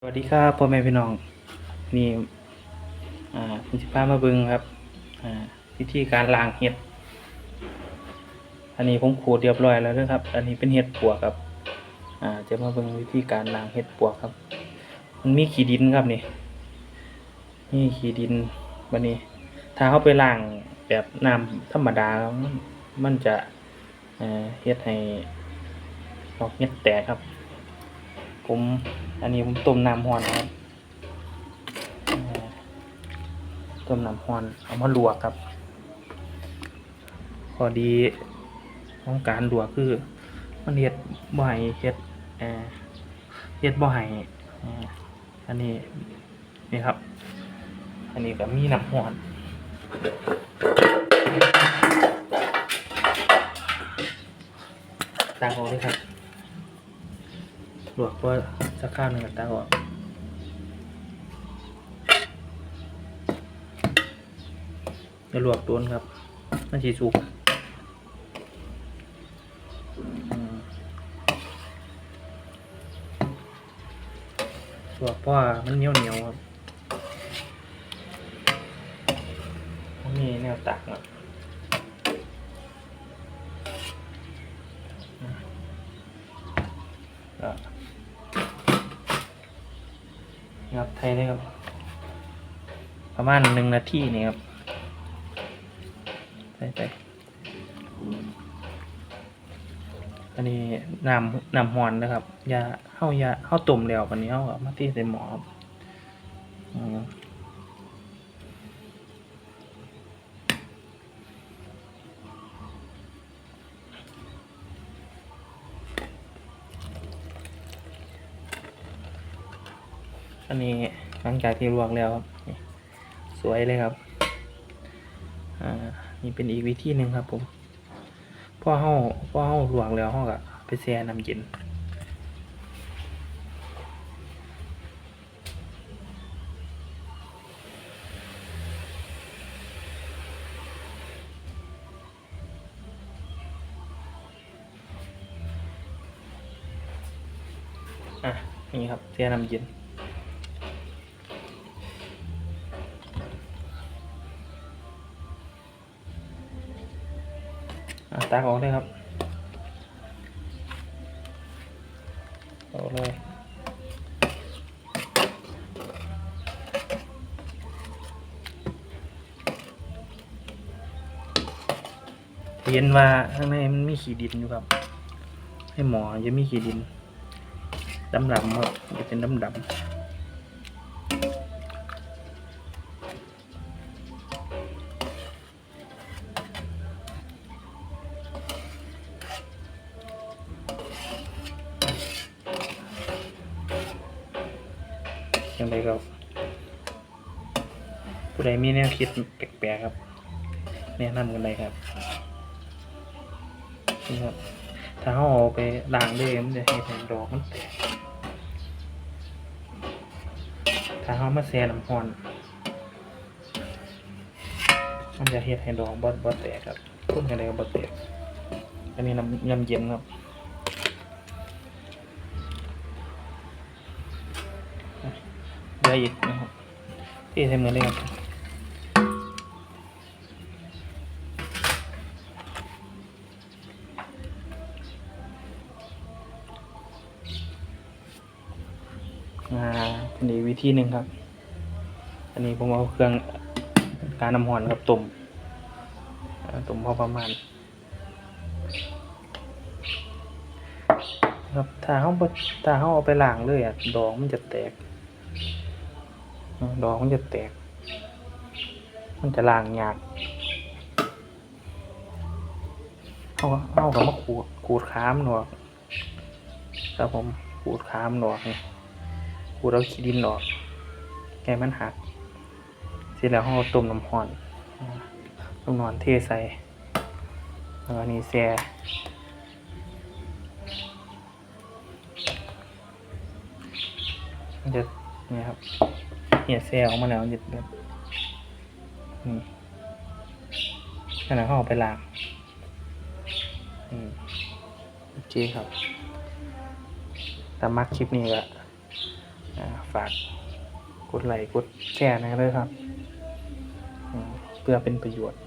สวัสดีครับพ่อแม่พี่น้องนี่อ่าผมสิพามาบิ่งครับอ่าวิธีการล้างเห็ด อันนี้ผมขูดเรียบร้อยแล้วนะครับ อันนี้เป็นเห็ดปวกครับอ่าจะมาบิ่งวิธีการล้างเห็ดปวกครับ มันมีขี้ดินครับนี่นี่ขี้ดินวันนี้ ถ้าเขาไปล้างแบบน้ำธรรมดามันจะเอ่อเฮ็ดให้ดอกเห็ดแตกครับ ผมอันนี้ผมต้มน้ำร้อนนะครับต้มน้ำร้อนเอามาลวกครับ พอดีของการลวกคือ มันเฮ็ดบ่ให้เฮ็ดเอ่อเฮ็ดบ่ให้เอ่ออันนี้นี่ครับ อันนี้ก็มีน้ำร้อนตางออกเลยครับ ลวกว่าสักข้าวหนึ่งกับตาออกอย่าลวกโดนครับมันสีสุกลวกเพราะว่ามันเหนียวเหนียวครับนมีแนวตักครับ ครับไทยได้ครับ ประมาณหนึ่งนาทีนี่ครับใส่ไปอันนี้น้ำน้ำหอนนะครับยาเข้ายาเข้าตุ่มแล้ววันนี้เข้ากับมาที่ใส่หมอครับ อันนี้หลังจากที่ลวกแล้วครับสวยเลยครับ อ่า นี่เป็นอีกวิธีหนึ่งครับผมพอเฮาพอเฮาลวกแล้วเฮาก็ไปแช่น้ำเย็นอะ นี่ครับแช่น้ำเย็น ตักออกเลยครับออกเลยเห็นว่าข้างในมันมีขี้ดินอยู่ครับ ให้หมอจะมีขี้ดินดำดำครับจะเป็นดำดำ ยังไงก็ผู้ใดมีแนวคิดแปลกๆครับ แนะนำกันเลยครับนี่ครับถ้าเขาเอาไปล้างเลยมันจะให้แผ่นดอกมันแตกถ้าเขามาแช่น้ำร้อนมันจะเฮ็ดให้ดอกบดบดแตกครับพุ่นกันเลยก็บดแตกอันนี้น้ำยำเย็นครับ ได้อีกนะครับที่ทมกันเลยครับอ่าอันนี้วิธีหนึ่งครับ อันนี้ผมเอาเครื่องการน้ำหอนครับต้มอ่าต้มพอประมาณ ครับถ้าเขาถ้าเขาเอาไปล้างเลยอะดอกมันจะแตก ดอกมันจะแตก มันจะล้างยากเอาเอากับมาขูดขูดค้ามหนออกครับผมขูดค้ามหนออกนี่ขูดเอาขี้ดินออก แกมันหัก เสร็จแล้วเราต้มน้ำร้อนต้มน้ำร้อนเทใส่แล้วก็นี่แช่มันจะนี่ครับ เนี่ยแช่ออกมาแล้วมันจะแบบนี่ขณะเขาเอาไปล้างอืมโอเคครับแต่มักคลิปนี้ก็ฝากกดไลค์กดแชร์นะครับด้วยครับเพื่อเป็นประโยชน์